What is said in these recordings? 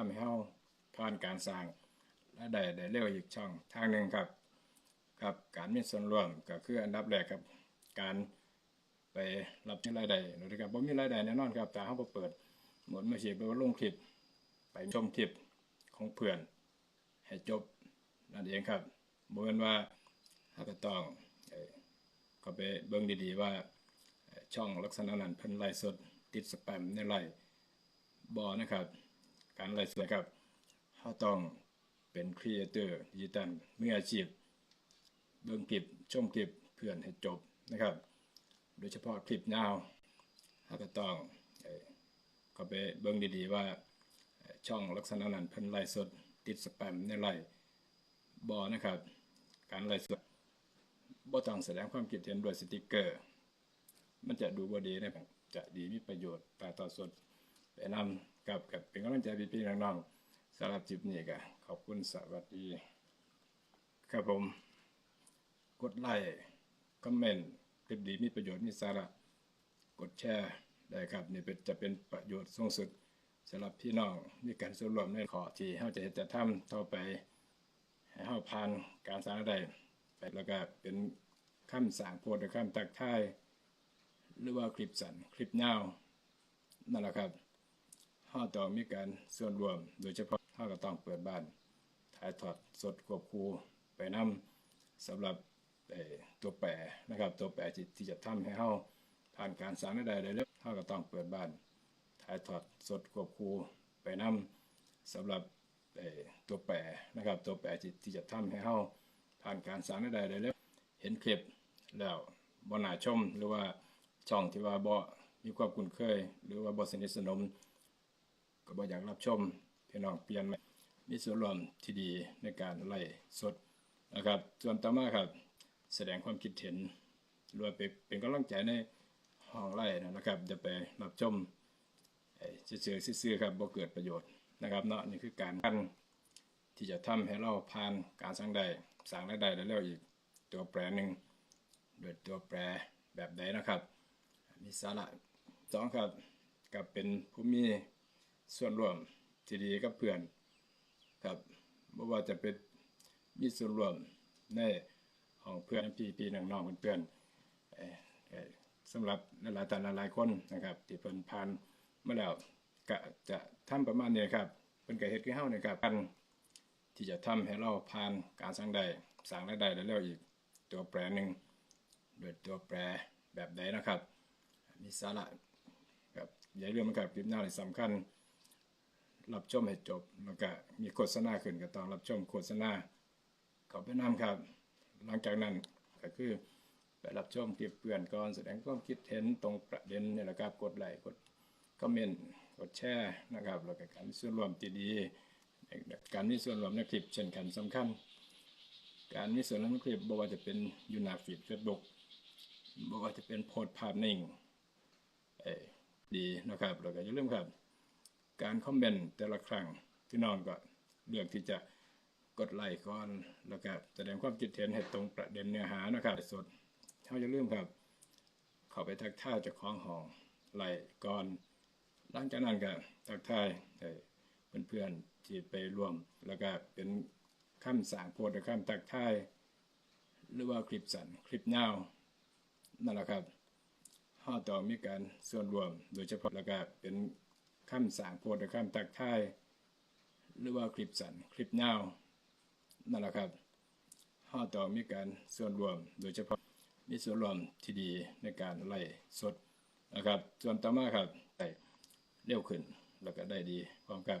ทำให้เฮาผ่านการสร้างและได้ได้เร็วอีกช่องทางหนึ่งครับครับการมีส่วนร่วมก็คืออันดับแรกครับการไปรับรายได้นะครับบ่มีรายได้แน่นอนครับแต่เฮาบ่เปิดหมดมืออาชีพไปว่าลงคลิปไปชมคลิปของเพื่อน ให้จบนั่นเองครับบ่แม่นว่าเฮาก็ต้องเข้าไปเบิ่งดีๆว่าช่องลักษณะนั้นเพิ่นไลฟ์สดติดสแปมในไลฟ์บ่นะครับ การไลฟ์สดครับเฮาต้องเป็นครีเอเตอร์ดิจิทัลมืออาชีพ เบิ่งคลิปชมคลิปเพื่อนให้จบนะครับ โดยเฉพาะคลิปยาวเราก็ต้องเข้าไปเบิ่งดีๆว่าช่องลักษณะนั้นเพิ่นไลฟ์สดติดสแปมในไลฟ์บ่นะครับ การไลฟ์สดบ่ต้องแสดงความคิดเห็นด้วยสติกเกอร์ มันจะดูบ่ดีนะครับจะดีมีประโยชน์แตาต่อสด ไปนำกับกับเป็นกำลังใจพี่ๆน้องๆสำหรับคลิปนี้ก็ขอบคุณสวัสดี ครับผม กดไลค์คอมเมนต์คลิปดีมีประโยชน์มีสาระกดแชร์ได้ครับนี่เป็นจะเป็นประโยชน์สูงสุดสำหรับพี่น้องมีการส่วนรวมในขอที่เฮาจะจะทำต่อไปให้เฮาผ่านการสร้างรายได้ไปแล้วก็เป็นคำสั่งโพสต์หรือคำตักทาย หรือว่าคลิปสั้นคลิปยาวนั่นแหละครับ เฮาต้องมีการส่วนรวม โดยเฉพาะเฮาก็ต้องเปิดบ้าน ถ่ายทอดสดควบคู่ไปนำสำหรับตัวแปรนะครับตัวแปรที่จะทำให้เฮาผ่านการสร้างรายได้ได้เร็วเฮาก็ต้องเปิดบ้าน ถ่ายทอดสดควบคู่ไปนำสำหรับตัวแปรนะครับตัวแปรที่จะทำให้เฮาผ่านการสร้างรายได้ได้เร็วเห็นคลิปแล้วบ่น่าชมหรือว่าช่องที่ว่าบ่มีความคุ้นเคย หรือว่าบ่สนิทสนม ก็บ่อยากรับชมพี่น้องเปลี่ยนไหมมีส่วนร่วมที่ดีในการไล่สดนะครับ ส่วนต่อมาครับ แสดงความคิดเห็นรวมไปเป็นกำลังใจในห้องไล่นะครับจะไปรับชมเสื่อๆซื่อๆครับบ่เกิดประโยชน์นะครับเนาะนี่คือการกันที่จะทำให้เราผ่านการสร้างได้สร้างรายได้ได้แล้วอีกตัวแปรหนึ่งโดยตัวแปรแบบใดนะครับ มีสาระสองครับกับเป็นผู้มี ส่วนร่วมที่ดีกับเพื่อนครับบ่ว่าจะเป็นมีส่วนร่วมในของเพื่อนพี่พี่น้องๆเพื่อนๆสำหรับหลายๆท่านหลายๆคนนะครับ ที่เพิ่นผ่านมาแล้วก็จะทำประมาณนี้ครับเพิ่นก็เฮ็ดคือเฮานี่ครับกันที่จะทำให้เราผ่านการสร้างได้สร้างรายได้ได้แล้วอีกตัวแปรหนึ่งโดยตัวแปรแบบใดนะครับ มีสาระครับอย่าลืมนะครับคลิปหน้าที่สำคัญ รับชมให้จบ แล้วก็มีโฆษณาขึ้นก็ต้องรับชมโฆษณาขอบไปนำครับ หลังจากนั้นก็คือไปรับชมคลิปเพื่อนก่อนแสดงความคิดเห็นตรงประเด็นนี่แหละครับกดไลค์กดคอมเมนต์กดแชร์นะครับแล้วก็การมีส่วนร่วมที่ดีการมีส่วนร่วมในคลิปเช่นกันสำคัญ การมีส่วนร่วมในคลิปบ่ว่าจะเป็นยูนาฟีดเฟซบุ๊กบ่ว่าจะเป็นโพสต์ภาพนิ่งดีนะครับแล้วก็อย่าลืมครับ การคอมเมนต์แต่ละครั้งที่น้องก็เลือกที่จะกดไลค์ก่อนแล้วก็แสดงความคิดเห็นให้ตรงประเด็นเนื้อหานะครับสดเขาจะลืมครับ เข้าไปทักทายเจ้าของห้องไลค์ก่อนหลังจากนั้นก็ทักทายเพื่อนๆที่ไปร่วม แล้วก็เป็นคำสั่งโพสต์หรือคำทักทายหรือว่าคลิปสั้นคลิปยาวนั่นแหละครับเราต้อมีการส่วนรวม โดยเฉพาะแล้วก็เป็น คำสั่งโพสต์หรือคำตักท้าย หรือว่าคลิปสันคลิปยาวนั่นแหละครับเราต้องมีการส่วนรวม โดยเฉพาะมีส่วนรวมที่ดีในการไล่สดนะครับ ส่วนต่อมาครับได้เร็วขึ้นแล้วก็ได้ดีพร้อมครับ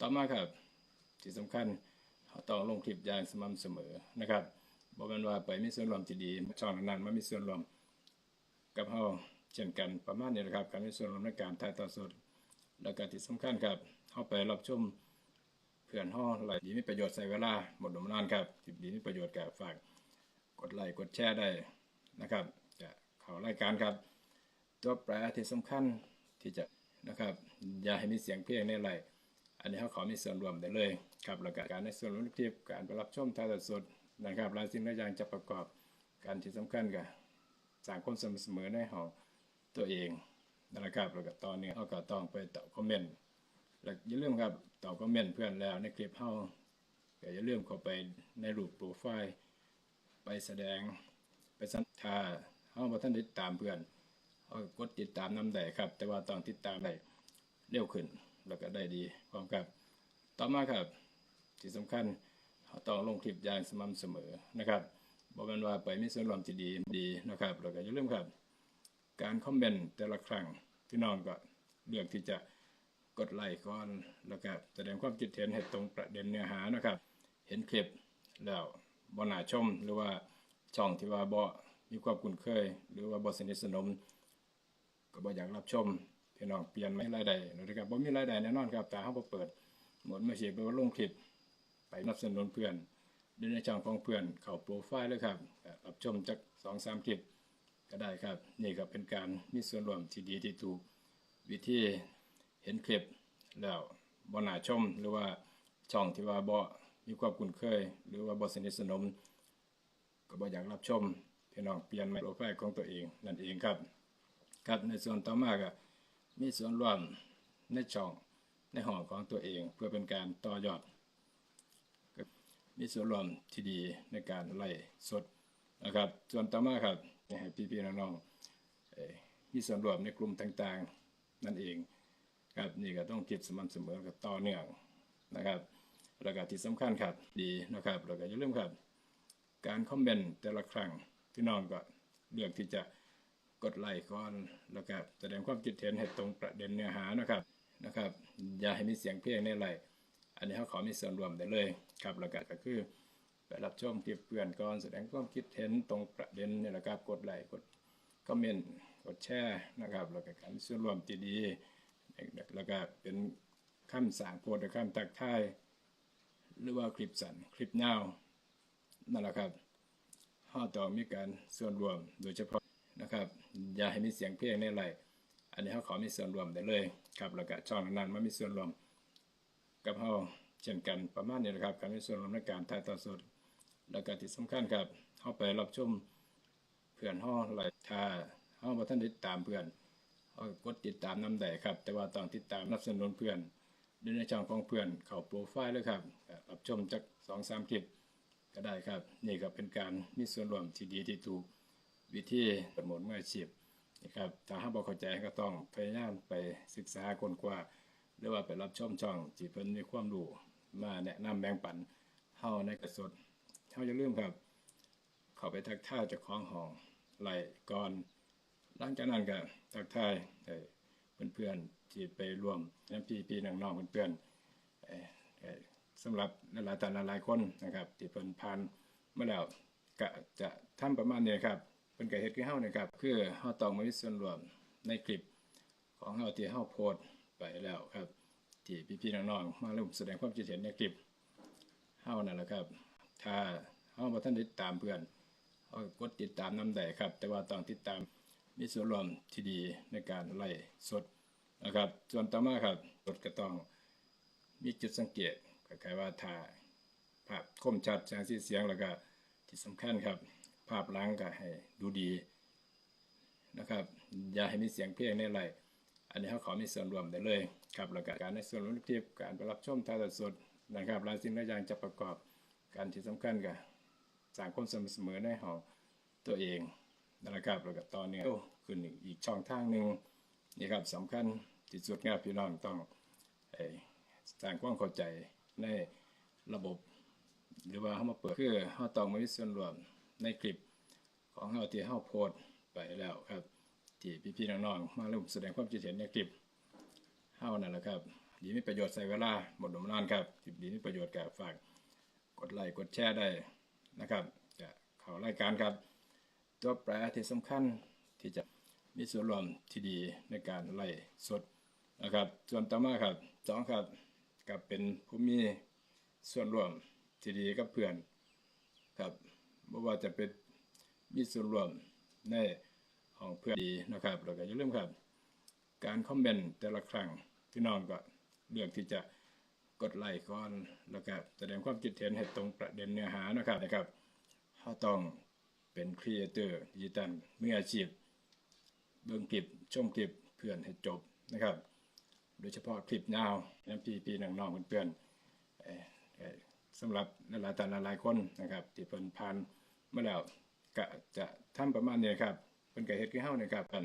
ต่อมาครับที่สำคัญเราต้องลงคลิปอย่างสม่ำเสมอนะครับบอกมันว่าไปมีส่วนรวมที่ดีช่องนั้นๆมันมีส่วนรวมกับเฮาเช่นกันประมาณนี้นะครับการมีส่วนรวมในการถ่ายทอดสด แล้วก็ที่สำคัญครับเฮาไปรับชมเพื่อนเฮาหลายดีมีประโยชน์ใส่เวลาหมดลมนานครับที่ดีมีประโยชน์ก็ฝากกดไลค์กดแชร์ได้นะครับ จะเข้ารายการครับตัวแปรที่สำคัญที่จะนะครับ อย่าให้มีเสียงเพลงในไลฟ์อันนี้เขาขอมีส่วนรวมได้เลยครับแล้วก็การในส่วนรวมในคลิปการไปรับชมถ่ายทอดสดนะครับหลายสิ่งหลายอย่างจะประกอบการที่สำคัญกับสร้างความสม่ำเสมอในของตัวเอง นะครับแล้วก็ตอนนี้เราก็ต้องไปตอบคอมเมนต์แล้วอย่าลืมครับตอบคอมเมนต์เพื่อนแล้วในคลิปเฮาก็อย่าลืมเข้าไปในรูปโปรไฟล์ไปแสดงไปสันทาเฮาบ่ทันได้ติดตามเพื่อนเฮากดติดตามนำได้ครับ แต่ว่าต้องติดตามได้เร็วขึ้นแล้วก็ได้ดีพร้อมครับต่อมาครับที่สำคัญเราต้องลงคลิปอย่างสม่ำเสมอนะครับบอกแมันว่าไปมีส่วนร่วมที่ดีดีนะครับแล้วก็อย่าลืมครับ การคอมเมนต์แต่ละครั้งพี่น้องก็เลือกที่จะกดไลค์ก่อนแล้วก็แสดงความคิดเห็นให้ตรงประเด็นเนื้อหานะครับ เห็นคลิปแล้วบ่นาชมหรือว่าช่องที่ว่าบ่มีความคุ้นเคย หรือว่าบ่สนิทสนม ก็บ่อยากรับชมพี่น้องเปลี่ยนไม่รายได้นะครับบ่มีรายได้แน่นอนครับแต่เฮาบ่เปิด หมดเมื่อเสียไปว่าลงคลิปไปนับสนุนเพื่อนดูในช่องของเพื่อนเข้าโปรไฟล์เลยครับรับชมจากสองสามคลิป ก็ได้ครับ นี่ก็เป็นการมีส่วนร่วมที่ดีที่ถูกวิธีเห็นคลิปแล้วบ่น่าชมหรือว่าช่องที่ว่าบ่มีความคุ้นเคย หรือว่าบ่สนิทสนม ก็บ่อยากรับชมพี่น้องเปลี่ยนโปรไฟของตัวเองนั่นเองครับ ครับในส่วนต่อมาก็มีส่วนร่วมในช่องในห้องของตัวเองเพื่อเป็นการต่อยอด มีส่วนร่วมที่ดีในการไล่สดนะครับ ส่วนต่อมาครับ อยากให้พี่ๆน้องๆเอ่ส่วนร่วมในกลุ่มต่างๆ นั่นเองครับนี่ก็ต้องคิดสม่ำเสมอกับต่อเนื่องนะครับแล้วก็ที่สำคัญครับดีนะครับแล้วก็อย่าลืมครับ การคอมเมนต์แต่ละครั้งพี่น้องก็เลือกที่จะกดไลค์ก่อนแล้วก็แสดงความคิดเห็นให้ตรงประเด็นเนื้อหานะครับนะครับ อย่าให้มีเสียงเพลงในไลค์อันนี้เขาขอมีส่วนรวมได้เลยครับแล้วก็ก็คือ ไปรับชมคลิปเพื่อนก่อนแสดงความคิดเห็นตรงประเด็นนี่แหละครับกดไลค์กดคอมเมนต์กดแชร์นะครับแล้วก็การมีส่วนรวมที่ดีแล้วก็เป็นคำสั่งโพสต์คำตักทายหรือว่าคลิปสั้นคลิปยาวนั่นแหละครับห้าต่องมีการส่วนรวมโดยเฉพาะนะครับอย่าให้มีเสียงเพลงในไรอันนี้เขาขอมีส่วนรวมได้เลยครับแล้วก็ช่องนั้นๆมามีส่วนรวมกับเฮาเช่นกันประมาณนี้นะครับการมีส่วนรวมในการถ่ายทอดสด แล้วก็ที่สำคัญครับเฮาไปรับชมเพื่อนเฮาไลฟ์ถ้าเฮาบ่ทันติดตามเพื่อนเฮากดติดตามนำได้ครับ แต่ว่าต้องติดตามรับสนุนเพื่อนด้วยในช่องของเพื่อนเข้าโปรไฟล์เลยครับรับชมจาก2-3คลิปก็ได้ครับ นี่ก็เป็นการมีส่วนร่วมที่ดีที่ถูกวิธีประมวลมืออชีพนะครับถ้าหากบ่เข้าใจก็ต้องพยายามไปศึกษาคนกว่า หรือว่าไปรับชมช่องที่เพิ่นมีความรู้มาแนะนำแบ่งปันเฮาในกระสด เฮาอย่าลืมครับ เข้าไปทักทายจ้าของห้องไหลก่อนหลังจากนั้นก็ทักทายเอ่อเพื่อนๆที่ไปร่วมน้ำพี่พี่น้องๆเพื่อนๆเอ่อเอ่อสำหรับหลายๆท่านหลายคนนะครับที่เพิ่นผ่านมาแล้วก็จะทำประมาณนี้ครับเพิ่นก็เฮ็ดคือเฮานี่ครับคือเฮาต้องมามีส่วนร่วมในคลิปของเฮาที่เฮาโพสไปแล้วครับที่พี่ๆน้องๆมาร่วมแสดงความคิดเห็นในคลิปเฮานั่นแหละครับ ถ้าเฮาบ่ทันติดตามเพื่อนเฮากดติดตามนำได้ครับ แต่ว่าต้องติดตามมีส่วนร่วมที่ดีในการไล่สดนะครับ ส่วนต่อมาครับกดก็ต้องมีจุดสังเกตคล้ายๆว่าถ่ายภาพคมชัดแสงสีเสียงแล้วก็ที่สำคัญครับ ภาพหลังก็ให้ดูดีนะครับ อย่าให้มีเสียงเพลงในไรอันนี้เขาขอมีส่วนรวมได้เลยครับแล้วก็การในส่วนร่วมคลิปการไปรับชมถ่ายทอดสดนะครับหลายสิ่งหลายอย่างจะประกอบ การที่สำคัญกับสร้างความสม่ำเสมอในของตัวเองนะครับแล้วก็ตอนนี้ขึ้นอีกช่องทางหนึ่งนี่ครับสำคัญที่สุดครับพี่น้องต้องเอ่อสร้างความเข้าใจในระบบ หรือว่าเฮามาเปิดคือเฮาต้องมามีส่วนร่วมในคลิปของเฮาที่เฮาโพสต์ไปแล้วครับที่พี่ๆน้องๆมาร่วมแสดงความคิดเห็นในคลิปเฮานั่นแหละครับ ดีมีประโยชน์ใส่เวลาหมดลมนานครับที่ดีมีประโยชน์กับฝาก กดไลค์กดแชร์ได้นะครับ จะเข้ารายการครับ ตัวแปรที่สำคัญที่จะมีส่วนร่วมที่ดีในการไล่สดนะครับ ส่วนต่อมาครับสองครับกับเป็นผู้มีส่วนร่วมที่ดีกับเพื่อนครับไม่ว่าจะเป็นมีส่วนร่วมในของเพื่อนดีนะครับแล้วก็อย่าลืมครับ การคอมเมนต์แต่ละครั้งพี่น้องก็เลือกที่จะ กดไลค์ก่อนแล้วก็แสดงความคิดเห็นให้ตรงประเด็นเนื้อหานะครับนะครับเขาต้องเป็นครีเอเตอร์ดิจิตัลมืออาชีพ เบิ่งคลิปชมคลิปเพื่อนให้จบนะครับ โดยเฉพาะคลิปยาวยังพี่พี่น้องๆเพื่อนๆสำหรับหลายๆท่าหลายคนนะครับ ที่เพิ่นผ่านมาแล้วก็จะทำประมาณนี้ครับเพิ่นก็เฮ็ดคือเฮานี่ครับกัน